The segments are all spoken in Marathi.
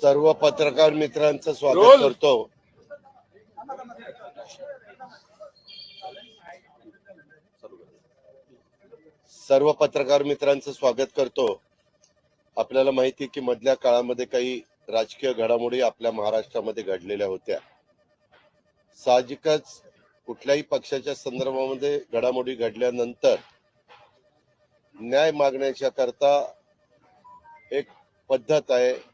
सर्व पत्रकार मित्रांचं स्वागत करतो. सर्व पत्रकार मित्रांचं स्वागत करतो. आपल्याला माहिती की मधल्या काळामध्ये काही राजकीय घडामोडी आपल्या महाराष्ट्रामध्ये घडलेल्या होत्या. साहजिकच कुठल्याही पक्षाच्या संदर्भामध्ये घडामोडी घडल्यानंतर न्याय मागण्याच्या करता एक पद्धत आहे.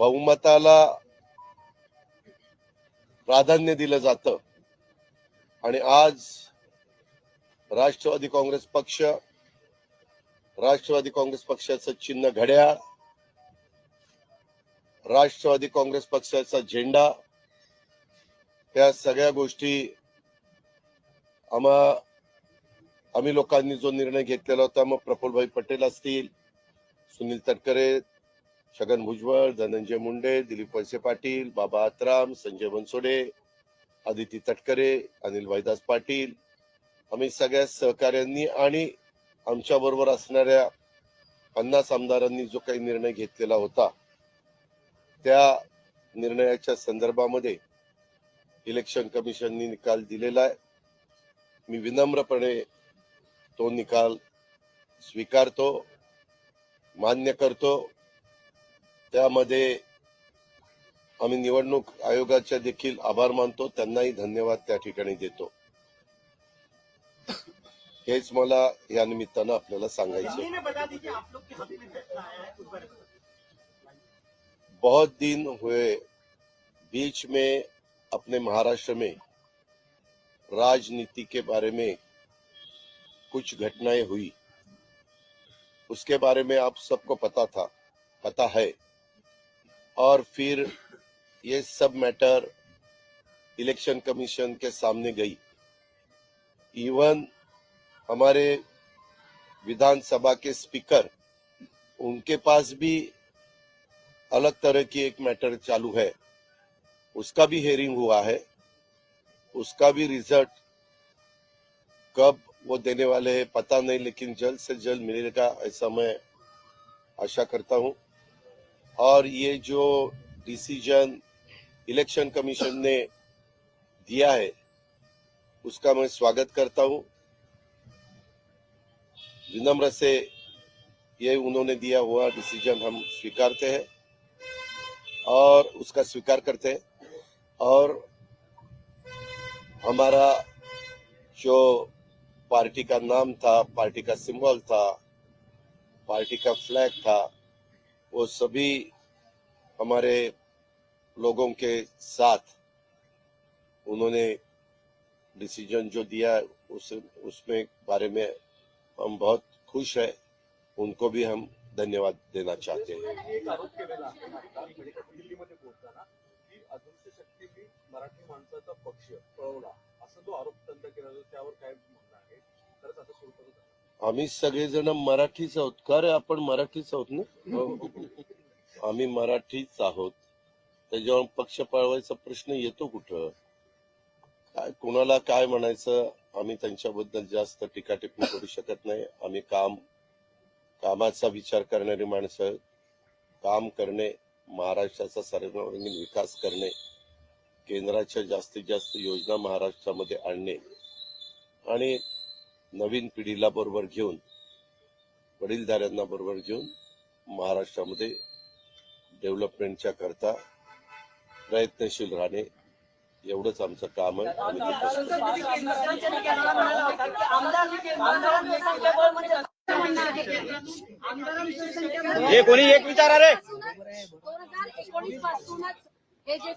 बहुमताला प्राधान्य दिलं जातं. आणि आज राष्ट्रवादी काँग्रेस पक्ष राष्ट्रवादी काँग्रेस पक्षाचं चिन्ह घड्याळ राष्ट्रवादी काँग्रेस पक्षाचा झेंडा त्या सगळ्या गोष्टी आम्हा आम्ही लोकांनी जो निर्णय घेतलेला होता मग प्रफुल्लभाई पटेल असतील सुनील तटकरे छगन भुजबळ धनंजय मुंडे दिलीप वळसे पाटील बाबा आत्राम संजय बनसोडे आदिती तटकरे अनिल भाईदास पाटील. आम्ही सगळ्या सहकाऱ्यांनी आणि आमच्या बरोबर असणाऱ्या पन्नास आमदारांनी जो काही निर्णय घेतलेला होता त्या निर्णयाच्या संदर्भामध्ये इलेक्शन कमिशननी निकाल दिलेला आहे. मी विनम्रपणे तो निकाल स्वीकारतो मान्य करतो. त्यामध्ये आम्ही निवडणूक देखील आभार मानतो. त्यांनाही धन्यवाद त्या ठिकाणी देतो. हेच मला या निमित्तानं आपल्याला सांगायचं बहुत दिन हुए बीच में अपने महाराष्ट्र में राजनीति के बारे में कुछ घटनाएँ हुई। उसके बारे में आप सबको पता था पता है। और फिर ये सब मैटर इलेक्शन कमीशन के सामने गई। इवन हमारे विधानसभा के स्पीकर उनके पास भी अलग तरह की एक मैटर चालू है। उसका भी हेयरिंग हुआ है। उसका भी रिज़ल्ट कब वो देने वाले हैं पता नहीं, लेकिन जल्द से जल्द मिलेगा ऐसा मैं आशा करता हूँ। और ये जो डिसीज़न इलेक्शन कमीशन ने दिया है, उसका मैं स्वागत करता हूँ। विनम्र से ये उन्होंने दिया हुआ डिसीज़न हम स्वीकारते हैं और उसका स्वीकार करते हैं। और हमारा जो पार्टी का नाम था, पार्टी का सिंबल था, पार्टी का फ्लैग था वो सभी हमारे लोगों के साथ उन्होंने डिसीज़न जो दिया, उस, उसमें बारे में हम बहुत खुश है। उनको भी हम धन्यवाद देना चाहते हैं। मराठी माणसाचा पक्ष जो आरोप केला त्यावर काय आम्ही सगळेजण मराठीच आहोत. का रे आपण मराठीच आहोत ना? हो. आम्ही मराठीच आहोत. त्याच्यावर पक्ष पळवायचा प्रश्न येतो कुठं? काय कोणाला काय म्हणायचं? आम्ही त्यांच्याबद्दल जास्त टीका टिप्पणी करू शकत नाही. आम्ही काम कामाचा विचार करणारी माणसं काम करणे महाराष्ट्राचा सर्वांगीण विकास करणे केंद्राच्या जास्तीत जास्त योजना महाराष्ट्रामध्ये आणणे. आणि नवीन पिढीला बरोबर घेऊन वडीलधाऱ्यांना बरोबर घेऊन महाराष्ट्रामध्ये डेव्हलपमेंटच्या करता प्रयत्नशील राहणे एवढंच आमचं काम आहे हे कोणी एक विचारा रे दोन हजार एकोणीस पासूनच हे जे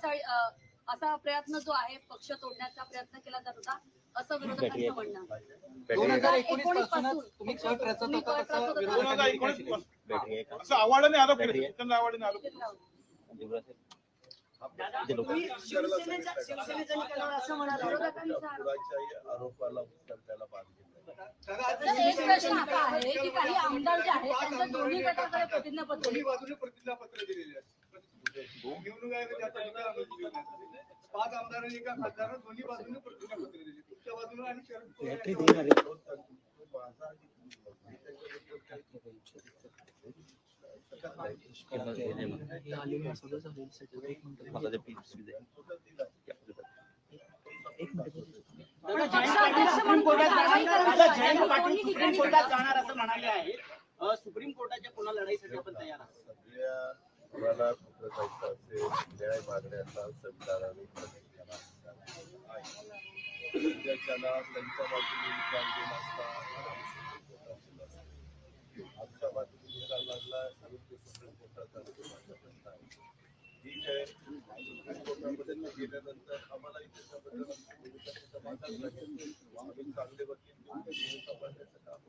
असा प्रयत्न जो आहे पक्ष तोडण्याचा प्रयत्न केला जात होता असं विरोधकांचं म्हणणं आहे. दोन हजार एकोणीस पासूनच तुम्ही कट रचत होता तसं. दोन हजार एकोणीस असं तुम्ही शिवसेनेच्या शिवसेनेच्या निकालावर असं म्हणाला आरोपाला उत्तर तर एक प्रश्न असा आहे की काही आमदार जे आहेत त्यांच्या दोन्ही गटाकडे प्रतिज्ञापत्र दोन्ही बाजूने प्रतिज्ञापत्र दिलेले आहेत. आम्ही दिलेला आहे. पाच आमदारांनी एका खासदारांना दोन्ही बाजूने प्रतिज्ञापत्र दिले तुमच्या बाजूने आणि शरद सुप्रीम कोर्टात जाणार असं म्हणाले आहेत अ, सुप्रीम कोर्टाच्या पुन्हा लढाईसाठी आपण तयार आहात. जायचं असेल न्याय मागण्याचा संविधानाने प्रत्येकाला अधिकार आहे. त्याच्याला त्यांच्या बाजूने निकाल दिला असता आमच्या बाजूने निकाल लागला म्हणून ते सुप्रीम कोर्टात जाणं तो माझा प्रश्न आहे. ठीक आहे सुप्रीम कोर्टामध्ये ते गेल्यानंतर आम्हालाही त्याच्याबद्दल. आम्ही चांगले वकील घेऊन ते भूमिका मांडण्याचं काम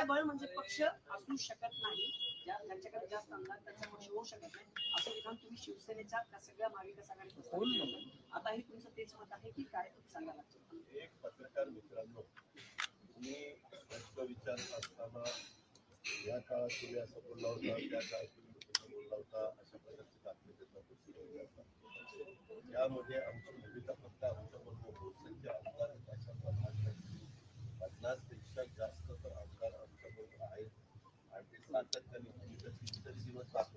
संख्याबळ म्हणजे पक्ष असू शकत नाही. ज्या ज्यांच्याकडे जास्त आमदार त्यांचा पक्ष होऊ शकत नाही. असं विधान तुम्ही शिवसेनेच्या त्या सगळ्या महाविकास आघाडीत आता हे तुमचं तेच मत आहे की काय सांगा लागतं एक पत्रकार मित्रांनो तुम्ही प्रश्न विचारत असताना या काळात तुम्ही असं बोलला होता त्या काळात तुम्ही बोलला होता अशा प्रकारचे दाखले देतात. गोष्टी घडतात. यामध्ये आमची भूमिका फक्त आमच्या बरोबर बहुसंख्य आमदार आहेत अशा पन्नास पन्नासपेक्षा जास्त तर आमदार आमच्या बरोबर आहेत आणि ते सातत्याने भूमिका कितीतरी दिवस दाखवत होता मला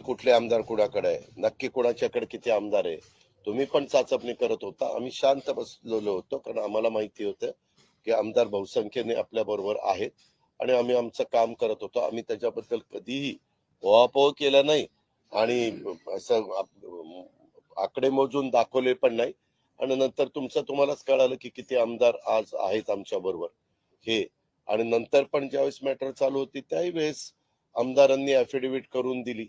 कुठले आमदार कुणाकडे आहे? नक्की कुणाच्याकडे किती आमदार आहे? तुम्ही पण चाचपणी करत होता. आम्ही शांत बसलेलो होतो कारण आम्हाला माहिती होतं की आमदार बहुसंख्येने आपल्या बरोबर आहेत आणि आम्ही आमचं काम करत होतो. आम्ही त्याच्याबद्दल कधीही ओहापोह केला नाही आणि असं आकडे मोजून दाखवले पण नाही. आणि नंतर तुमचं तुम्हालाच कळालं की किती आमदार आज आहेत आमच्या बरोबर. हे आणि नंतर पण ज्यावेळेस मॅटर चालू होती त्याही वेळेस आमदारांनी अफिडेव्हिट करून दिली.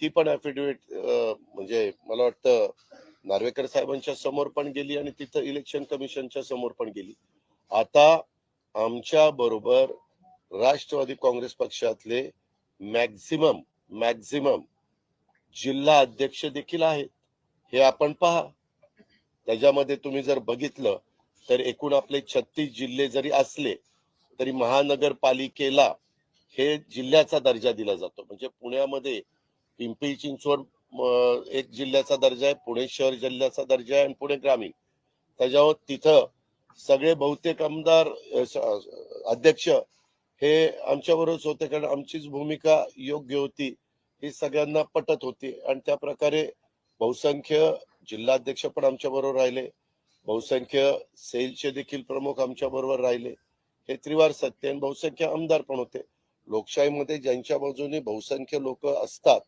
ती पण अफिडेव्हिट म्हणजे मला वाटतं नार्वेकर साहेबांच्या समोर पण गेली आणि तिथं इलेक्शन कमिशनच्या समोर पण गेली. आता आमच्या बरोबर राष्ट्रवादी काँग्रेस पक्षातले मॅक्झिमम मॅक्झिमम जिल्हा अध्यक्ष देखील आहेत. हे आपण पहा. त्याच्यामध्ये तुम्ही जर बघितलं तर एकूण आपले छत्तीस जिल्हे जरी असले तरी महानगरपालिकेला हे जिल्ह्याचा दर्जा दिला जातो. म्हणजे पुण्यामध्ये पिंपरी चिंचवड एक जिल्ह्याचा दर्जा आहे पुणे शहर जिल्ह्याचा दर्जा आहे आणि पुणे ग्रामीण. त्याच्यावर तिथं सगळे बहुतेक आमदार अध्यक्ष हे आमच्या बरोबरच होते कारण आमचीच भूमिका योग्य होती. ही सगळ्यांना पटत होती आणि त्या प्रकारे बहुसंख्य जिल्हाध्यक्ष पण आमच्या बरोबर राहिले. बहुसंख्य सेलचे देखील प्रमुख आमच्या बरोबर राहिले. हे त्रिवार सत्य आणि बहुसंख्य आमदार पण होते. लोकशाहीमध्ये ज्यांच्या बाजूने बहुसंख्य लोक असतात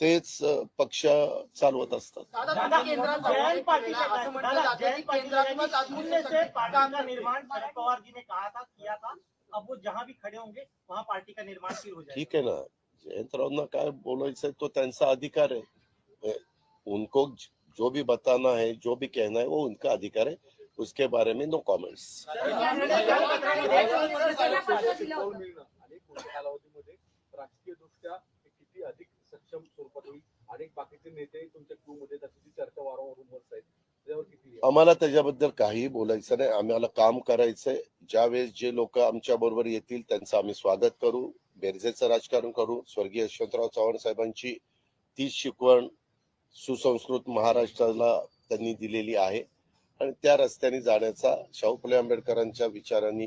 तेच अ, पक्ष चालवत असतात दादा, जयंत पाटिल असं म्हटलं जातं की केंद्रात्मक शून्य से पार्टी का निर्माण शरद पवार जी ने कहा था किया था अब वो जहां भी खड़े होंगे वहां पार्टी का निर्माण फिर हो जाएगा ठीक है ना जयंतरावना काय बोलायचं तो त्यांचा अधिकार है ए, उनको जो भी बताना है जो भी कहना है वो उनका अधिकार है उसके बारे में नो कमेंट्स पुढच्या कालावधीमध्ये राजकीय दृष्ट्या किती अधिक सक्षम स्वरूपात होईल? अनेक बाकीचे नेते तुमच्या क्रू मध्ये त्याची चर्चा वारंवार रूमवर आहेत आम्हाला त्याच्याबद्दल काही बोलायचं नाही. आम्हाला काम करायचंय. ज्यावेळेस जे लोक आमच्या बरोबर येतील त्यांचं आम्ही स्वागत करू. बेरजेचं राजकारण करू. स्वर्गीय यशवंतराव चव्हाण साहेबांची तीच शिकवण सुसंस्कृत महाराष्ट्राला त्यांनी दिलेली आहे. आणि त्या रस्त्याने जाण्याचा शाहू फुले आंबेडकरांच्या विचारांनी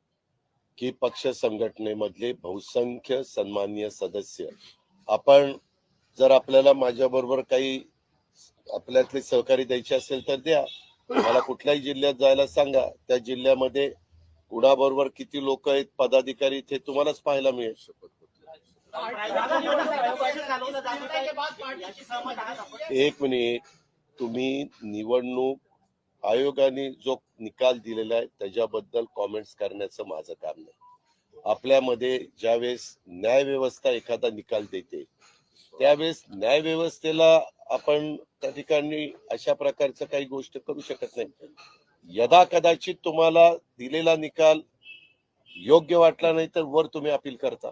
की पक्ष संघटनेमधले बहुसंख्य सन्माननीय सदस्य. आपण जर आपल्याला माझ्याबरोबर काही आपल्यातले सहकारी द्यायचे असेल तर द्या. मला कुठल्याही जिल्ह्यात जायला सांगा. त्या जिल्ह्यामध्ये कुणाबरोबर किती लोक आहेत पदाधिकारी ते तुम्हालाच पाहायला मिळेल. एक मिनिट. तुम्ही निवडणूक आयोगाने जो निकाल दिलेला आहे त्याच्याबद्दल कॉमेंट्स करण्याचं माझं काम नाही. आपल्यामध्ये ज्यावेळेस न्यायव्यवस्था एखादा निकाल देते त्यावेळेस न्यायव्यवस्थेला आपण त्या ठिकाणी अशा प्रकारचं काही गोष्ट करू शकत नाही. यदा कदाचित तुम्हाला दिलेला निकाल योग्य वाटला नाही तर वर तुम्ही अपील करता.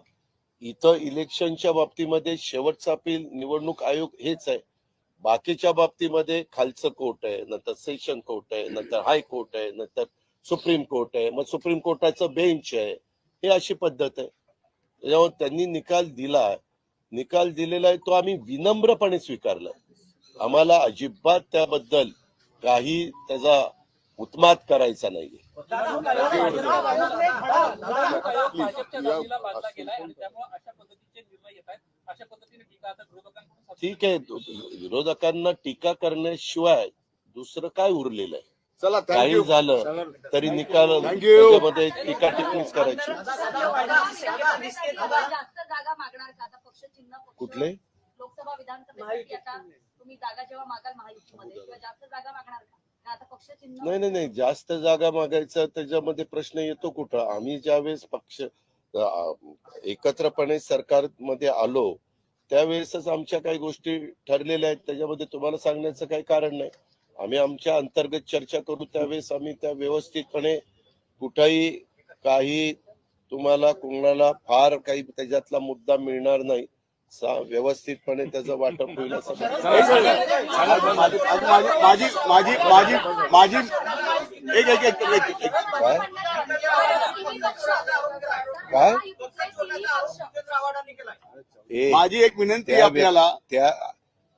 इथं इलेक्शनच्या बाबतीमध्ये शेवटचा अपील निवडणूक आयोग हेच आहे. बाकीच्या बाबतीमध्ये खालचं कोर्ट आहे नंतर सेशन कोर्ट आहे नंतर हाय कोर्ट आहे नंतर सुप्रीम कोर्ट आहे मग सुप्रीम कोर्टाचं बेंच आहे हे अशी पद्धत आहे त्याच्यामुळे त्यांनी निकाल दिला निकाल दिलेला आहे तो आम्ही विनम्रपणे स्वीकारला आम्हाला अजिबात त्याबद्दल काही त्याचा उत्मात करायचा नाही भाजपच्या अशा पद्धतीने टीका आता विरोधकांकडून ठीक आहे. विरोधकांना टीका करण्याशिवाय दुसरं काय उरलेलं आहे? चला काही थँक्यू झालं तरी निकाल. त्याच्यामध्ये टीका टिप्पणीच करायची. लोकसभा जास्त जागा मागणार का आता पक्ष चिन्ह पक्ष- कुठले? लोकसभा विधानसभेसाठी आता तुम्ही जागा जेव्हा मागाल महायुतीमध्ये किंवा जास्त जागा मागणार का? का आता पक्ष चिन्ह? नाही नाही नाही. जास्त जागा मागायचा त्याच्यामध्ये प्रश्न येतो कुठं? आम्ही ज्यावेळेस पक्ष एकत्रपणे सरकारमध्ये आलो त्यावेळेसच आमच्या काही गोष्टी ठरलेल्या आहेत. त्याच्यामध्ये तुम्हाला सांगण्याचं काही कारण नाही. आम्ही आमच्या अंतर्गत चर्चा करू. त्यावेळेस आम्ही त्या व्यवस्थितपणे कुठंही काही तुम्हाला कोणाला फार काही त्याच्यातला मुद्दा मिळणार नाही. सा- व्यवस्थितपणे त्याचं वाटप होईल असं माझी माझी माझी माझी एक एक एक एक एक. काय? काय? ए, माझी एक विनंती आहे त्या आपल्याला. त्या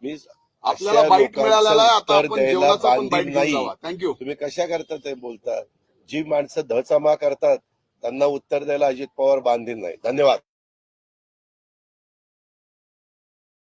मी आपल्याला अशा बाईट लोकांचं मिळालेला आहे आता उत्तर आपण द्यायला जेवणाचा पण बांधील बाईट नाही. थँक्यू तुम्ही कशा करता ते बोलता? जी माणसं धचामा करतात त्यांना उत्तर द्यायला अजित पवार बांधील नाही. धन्यवाद.